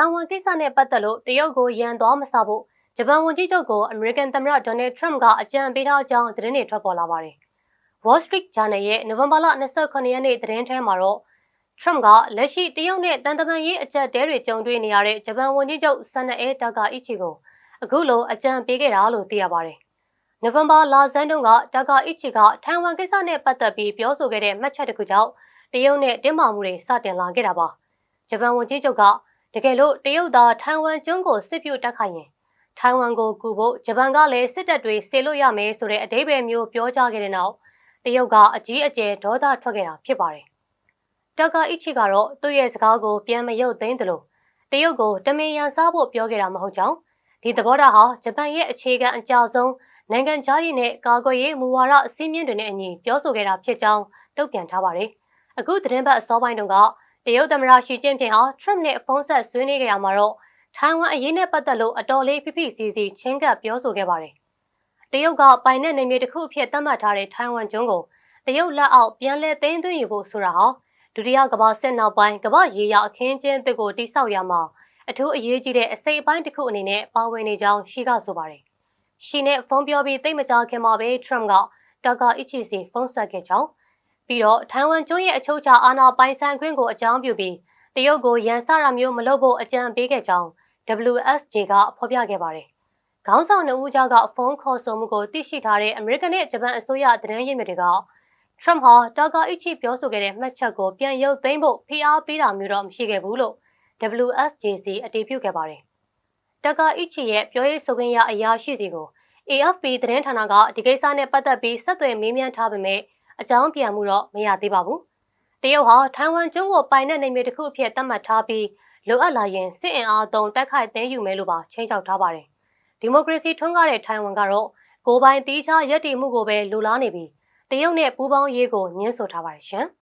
ထိုင်ဝမ်ကိစ္စနဲ့ပတ်သက်လို့တရုတ်ကိုရန်သွားမစားဖို့ဂျပန်ဝန်ကြီးချုပ်ကိုအမေရိကန်သမ္မတဒေါ်နယ်ထရမ့်ကအကြံပေးထားကြောင်းသတင်းတွေထွက်ပေါ်လာပါတယ်။ Wall Street Journal ရဲ့နိုဝင်ဘာလ29ရက်နေ့သတင်းထဲမှာတော့ထရမ့်ကလက်ရှိတရုတ်နဲ့တန်တမာရေးအကြက်တဲတွေကြုံတွေ့နေရတဲ့ဂျပန်ဝန်ကြီးချုပ်ဆန်နအဲတာကာအီချီကိုအခုလိုအကြံပေးခဲ့တာလို့သိရပါတယ်။နိုဝင်ဘာလဆန်းတုန်းကတာကာအီချီကထိုင်ဝမ်ကိစ္စနဲ့ပတ်သက်ပြီးပြောဆိုခဲ့တဲ့မှတ်ချက်တစ်ခုကြောင့်တရုတ်နဲ့တင်းမာမှုတွေစတင်လာခဲ့တာပါ။ဂျပန်ဝန်ကြီးချုပ်က တကယ်လို့တရုတ်သားထိုင်ဝမ်ကျွန်းကိုစစ်ပြုတ်တက်ခိုင်ရင်ထိုင်ဝမ်ကိုကူဖို့ဂျပန်ကလည်းစစ်တပ်တွေဆေလို့ရမယ်ဆိုတဲ့အဓိပ္ပာယ်မျိုးပြောကြားခဲ့တဲ့နောက်တရုတ်ကအကြီးအကျယ်ဒေါသထွက်ခဲ့တာဖြစ်ပါတယ်။တက္ကအီချီကတော့သူ့ရဲ့စကားကိုပြန်မရုပ်သိမ်းသလိုတရုတ်ကိုတမင်ရန်စားဖို့ပြောခဲ့တာမဟုတ်ကြောင်းဒီသဘောထားဟာဂျပန်ရဲ့အခြေခံအကြဆုံးနိုင်ငံခြားရေးနဲ့ကာကွယ်ရေးမူဝါဒအစည်းအမြင့်တွေနဲ့အညီပြောဆိုခဲ့တာဖြစ်ကြောင်းတုံ့ပြန်ထားပါတယ်။အခုသတင်းပတ်အစောပိုင်းတုန်းက တရုတ်သမ္မတရှီကျင်းပင်ဟာထရမ့်နဲ့ဖုန်းဆက်ဆွေးနွေးကြရမှာတော့ထိုင်ဝမ်အရေးနဲ့ပတ်သက်လို့အတော်လေးဖိဖိစီစီချင်းကပ်ပြောဆိုခဲ့ပါတယ်။တရုတ်ကပိုင်တဲ့နေမြေတစ်ခုအဖြစ်သတ်မှတ်ထားတဲ့ထိုင်ဝမ်ကျွန်းကိုတရုတ်လက်အောက်ပြန်လည်သိမ်းသွင်းယူဖို့ဆိုတာဟာဒုတိယကမ္ဘာစစ်နောက်ပိုင်းကမ္ဘာရေးရာအခင်းကျင်းတစ်ကိုတိစောက်ရမှာအထူးအရေးကြီးတဲ့အစိပ်အပိုင်းတစ်ခုအနေနဲ့ပါဝင်နေကြောင်းရှီကဆိုပါတယ်။ရှီနဲ့ဖုန်းပြောပြီးသိမကြခင်မှာပဲထရမ့်ကတာကာအီချီစီဖုန်းဆက်ခဲ့ကြောင်း ပြီးတော့ထိုင်ဝမ်ကျွန်းရဲ့အချုပ်အခြာအာဏာပိုင်ဆိုင်ခွင့်ကိုအကြောင်းပြုပြီးတရုတ်ကိုရန်စတာမျိုးမလုပ်ဖို့အကြံပေးခဲ့ကြောင်း WSJ ကဖော်ပြခဲ့ပါတယ်။ခေါင်းဆောင်နှုတ်ကြားကဖုန်းခေါ်ဆိုမှုကိုသိရှိထားတဲ့အမေရိကန်နဲ့ဂျပန်အစိုးရသတင်းရင်းမြစ်တွေကထရမ့်ဟာတာကာအီချီပြောဆိုခဲ့တဲ့မှတ်ချက်ကိုပြန်ရုပ်သိမ်းဖို့ဖိအားပေးတာမျိုးတော့မရှိခဲ့ဘူးလို့ WSJC အတည်ပြုခဲ့ပါတယ်။တာကာအီချီရဲ့ပြောရေးဆိုခွင့်ရအရာရှိစီကို AFP သတင်းဌာနကဒီကိစ္စနဲ့ပတ်သက်ပြီးဆက်သွယ်မေးမြန်းထားပေမဲ့ အကြောင်းပြန်မှုတော့မရသေးပါဘူး။တရုတ်ဟာထိုင်ဝမ်ကျွန်းကိုပိုင်တဲ့နေမြေတစ်ခုအဖြစ်သတ်မှတ်ထားပြီးလိုအပ်လာရင်စစ်အင်အားသုံးတိုက်ခိုက်သိမ်းယူမယ်လို့ပါချိန်ချောက်ထားပါတယ်။ဒီမိုကရေစီထွန်းကားတဲ့ထိုင်ဝမ်ကတော့ကိုပိုင်တီးခြားရည်တည်မှုကိုပဲလိုလားနေပြီးတရုတ်နဲ့ပူးပေါင်းရေးကိုညှင်းဆိုထားပါတယ်ရှင်။